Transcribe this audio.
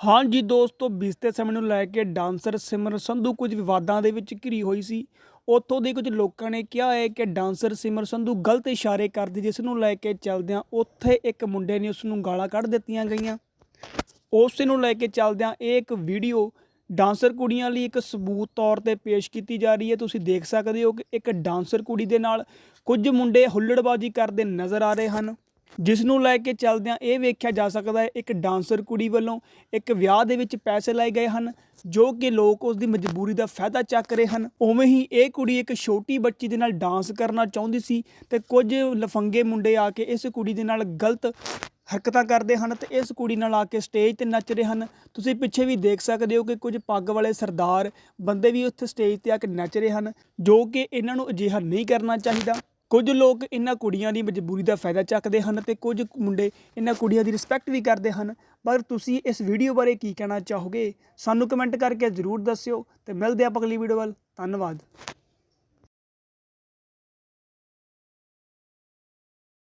ਹਾਂਜੀ ਦੋਸਤੋ ਬੀਤੇ ਸਮੇਂ ਨੂੰ ਲੈ ਕੇ ਡਾਂਸਰ ਸਿਮਰ ਸੰਧੂ ਕੁਝ ਵਿਵਾਦਾਂ ਦੇ ਵਿੱਚ ਘਿਰੀ ਹੋਈ ਸੀ। ਉੱਥੋਂ ਦੇ ਕੁਝ ਲੋਕਾਂ ਨੇ ਕਿਹਾ ਹੈ ਕਿ ਡਾਂਸਰ ਸਿਮਰ ਸੰਧੂ ਗਲਤ ਇਸ਼ਾਰੇ ਕਰਦੀ, ਜਿਸ ਨੂੰ ਲੈ ਕੇ ਚੱਲਦਿਆਂ ਉੱਥੇ ਇੱਕ ਮੁੰਡੇ ਨੇ ਉਸ ਨੂੰ ਗਾਲਾਂ ਕੱਢ ਦਿੱਤੀਆਂ ਗਈਆਂ। ਉਸ ਨੂੰ ਲੈ ਕੇ ਚੱਲਦਿਆਂ ਇਹ ਇੱਕ ਵੀਡੀਓ ਡਾਂਸਰ ਕੁੜੀਆਂ ਲਈ ਇੱਕ ਸਬੂਤ ਤੌਰ ਤੇ ਪੇਸ਼ ਕੀਤੀ ਜਾ ਰਹੀ ਹੈ। ਤੁਸੀਂ ਦੇਖ ਸਕਦੇ ਹੋ ਕਿ ਇੱਕ ਡਾਂਸਰ ਕੁੜੀ ਦੇ ਨਾਲ ਕੁਝ ਮੁੰਡੇ ਹੁੱਲੜਬਾਜ਼ੀ ਕਰਦੇ ਨਜ਼ਰ ਆ ਰਹੇ ਹਨ। ਜਿਸ ਨੂੰ ਲੈ ਕੇ ਚਲਦਿਆਂ ਇਹ ਵੇਖਿਆ ਜਾ ਸਕਦਾ ਹੈ, ਇੱਕ ਡਾਂਸਰ ਕੁੜੀ ਵੱਲੋਂ ਇੱਕ ਵਿਆਹ ਦੇ ਵਿੱਚ ਪੈਸੇ ਲਾਏ ਗਏ ਹਨ, ਜੋ ਕਿ ਲੋਕ ਉਸ ਦੀ ਮਜਬੂਰੀ ਦਾ ਫਾਇਦਾ ਚੱਕ ਰਹੇ ਹਨ। ਉਵੇਂ ਹੀ ਇਹ ਕੁੜੀ ਇੱਕ ਛੋਟੀ ਬੱਚੀ ਦੇ ਨਾਲ ਡਾਂਸ ਕਰਨਾ ਚਾਹੁੰਦੀ ਸੀ ਤੇ ਕੁਝ ਲਫੰਗੇ ਮੁੰਡੇ ਆ ਕੇ ਇਸ ਕੁੜੀ ਦੇ ਨਾਲ ਗਲਤ ਹਰਕਤਾਂ ਕਰਦੇ ਹਨ ਤੇ ਇਸ ਕੁੜੀ ਨਾਲ ਆ ਕੇ ਸਟੇਜ ਤੇ ਨੱਚ ਰਹੇ ਹਨ। ਤੁਸੀਂ ਪਿੱਛੇ ਵੀ ਦੇਖ ਸਕਦੇ ਹੋ ਕਿ ਕੁਝ ਪੱਗ ਵਾਲੇ ਸਰਦਾਰ ਬੰਦੇ ਵੀ ਉੱਥੇ ਸਟੇਜ ਤੇ ਆ ਕੇ ਨੱਚ ਰਹੇ ਹਨ, ਜੋ ਕਿ ਇਹਨਾਂ ਨੂੰ ਅਜਿਹਾ ਨਹੀਂ ਕਰਨਾ ਚਾਹੀਦਾ। ਕੁਝ ਲੋਕ ਇਹਨਾਂ ਕੁੜੀਆਂ ਦੀ ਮਜਬੂਰੀ ਦਾ ਫਾਇਦਾ ਚੱਕਦੇ ਹਨ ਤੇ ਕੁਝ ਮੁੰਡੇ ਇਹਨਾਂ ਕੁੜੀਆਂ ਦੀ ਰਿਸਪੈਕਟ ਵੀ ਕਰਦੇ ਹਨ। ਪਰ ਤੁਸੀਂ ਇਸ ਵੀਡੀਓ ਬਾਰੇ ਕੀ ਕਹਿਣਾ ਚਾਹੋਗੇ? ਸਾਨੂੰ ਕਮੈਂਟ ਕਰਕੇ ਜ਼ਰੂਰ ਦੱਸਿਓ ਤੇ ਮਿਲਦੇ ਆਪਾਂ ਅਗਲੀ ਵੀਡੀਓ ਵੱਲ। ਧੰਨਵਾਦ।